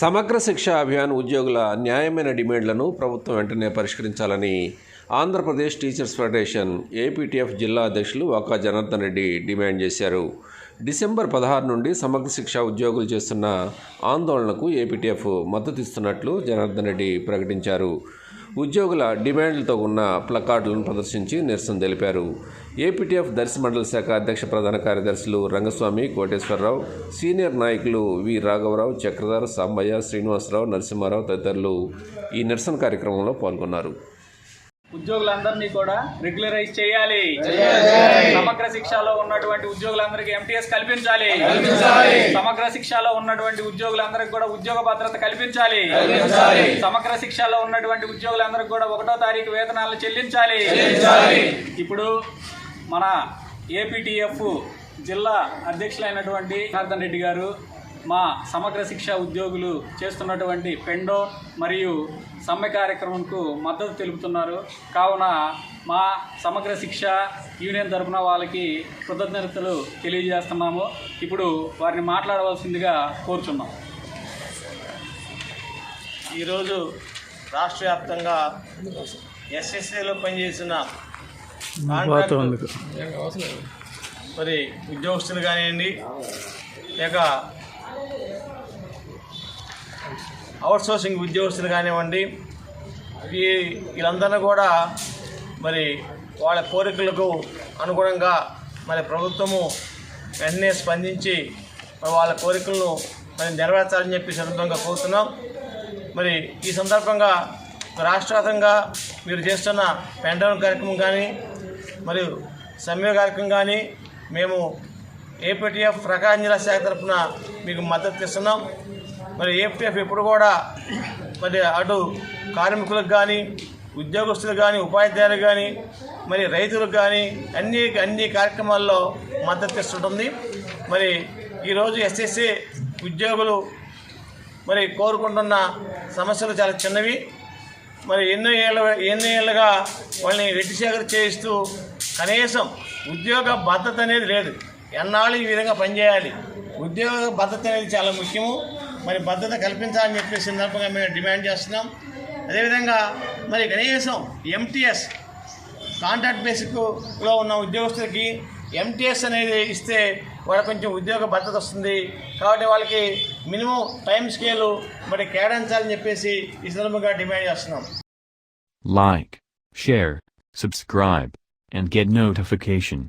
సమగ్ర శిక్ష అభియాన్ ఉద్యోగుల న్యాయమైన డిమాండ్లను ప్రభుత్వం వెంటనే పరిష్కరించాలని ఆంధ్రప్రదేశ్ టీచర్స్ ఫెడరేషన్ ఏపీటీఎఫ్ జిల్లా అధ్యక్షులు వాకా జనార్దన్ రెడ్డి డిమాండ్ చేశారు. డిసెంబర్ పదహారు నుండి సమగ్ర శిక్ష ఉద్యోగులు చేస్తున్న ఆందోళనకు ఏపీటీఎఫ్ మద్దతు ఇస్తున్నట్లు జనార్దన్ రెడ్డి ప్రకటించారు. ఉద్యోగుల డిమాండ్లతో ఉన్న ప్లకార్డులను ప్రదర్శించి నిరసన తెలిపారు. ఏపీటీఎఫ్ దర్శి మండల శాఖ అధ్యక్ష ప్రధాన కార్యదర్శులు రంగస్వామి కోటేశ్వరరావు సీనియర్ నాయకులు వి రాఘవరావు చక్రధర్ సాంబయ్య శ్రీనివాసరావు నరసింహారావు తదితరులు ఈ నిరసన కార్యక్రమంలో పాల్గొన్నారు. ఉద్యోగులందరినీ కూడా రెగ్యులరైజ్ చేయాలి. సమగ్ర శిక్షలో ఉన్నటువంటి ఉద్యోగులందరికీ ఎంటీఎస్ కల్పించాలి. సమగ్ర శిక్షలో ఉన్నటువంటి ఉద్యోగులందరికీ కూడా ఉద్యోగ భద్రత కల్పించాలి. సమగ్ర శిక్షలో ఉన్నటువంటి ఉద్యోగులందరికీ కూడా ఒకటో తారీఖు వేతనాలు చెల్లించాలి. ఇప్పుడు మన ఏపీటీఎఫ్ జిల్లా అధ్యక్షులైనటువంటి జనార్దన్ రెడ్డి గారు మా సమగ్ర శిక్ష ఉద్యోగులు చేస్తున్నటువంటి పెండో మరియు సమ్మె కార్యక్రమంకు మద్దతు తెలుపుతున్నారు. కావున మా సమగ్ర శిక్ష యూనియన్ తరపున వాళ్ళకి కృతజ్ఞతలు తెలియజేస్తున్నాము. ఇప్పుడు వారిని మాట్లాడవలసిందిగా కోరుచున్నాం. ఈరోజు రాష్ట్ర వ్యాప్తంగా ఎస్ఎస్ఏలో పనిచేసిన మరి ఉద్యోగస్తులు కానివ్వండి లేక అవుట్సోర్సింగ్ ఉద్యోగస్తులు కానివ్వండి ఈ వీళ్ళందరినీ కూడా మరి వాళ్ళ కోరికలకు అనుగుణంగా మరి ప్రభుత్వము వెంటనే స్పందించి మరి వాళ్ళ కోరికలను మరి నెరవేర్చాలని చెప్పి సందర్భంగా కోరుతున్నాం. మరి ఈ సందర్భంగా రాష్ట్రవ్యాప్తంగా మీరు చేస్తున్న పెండౌన్ కార్యక్రమం కానీ మరియు సమ్మె కార్యక్రమం కానీ మేము ఏపీటీఎఫ్ ప్రకాశం జిల్లా శాఖ తరఫున మీకు మద్దతు ఇస్తున్నాం. మరి ఏపీఎఫ్ ఎప్పుడు కూడా మరి అటు కార్మికులకు కానీ ఉద్యోగస్తులకు కానీ ఉపాధ్యాయులకు కానీ మరి రైతులకు కానీ అన్ని అన్ని కార్యక్రమాల్లో మద్దతు ఇస్తుంటుంది. మరి ఈరోజు ఎస్ఎస్సి ఉద్యోగులు మరి కోరుకుంటున్న సమస్యలు చాలా చిన్నవి. మరి ఎన్నో ఏళ్ళ ఎన్నో ఏళ్ళుగా వాళ్ళని రెడ్డి సేకరణ చేయిస్తూ కనీసం ఉద్యోగ భద్రత అనేది లేదు. ఎన్నాళ్ళు ఈ విధంగా పనిచేయాలి? ఉద్యోగ భద్రత అనేది చాలా ముఖ్యము. మరి భద్రత కల్పించాలని చెప్పి సందర్భంగా మేము డిమాండ్ చేస్తున్నాం. అదేవిధంగా మరి కనీసం ఎంటీఎస్ కాంట్రాక్ట్ బేసిక్లో ఉన్న ఉద్యోగస్తులకి ఎంటీఎస్ అనేది ఇస్తే వాళ్ళ కొంచెం ఉద్యోగ భద్రత వస్తుంది. కాబట్టి వాళ్ళకి మినిమం టైం స్కేలు మరి కేటాయించాలని చెప్పేసి ఈ సందర్భంగా డిమాండ్ చేస్తున్నాం. Like share subscribe and get notification.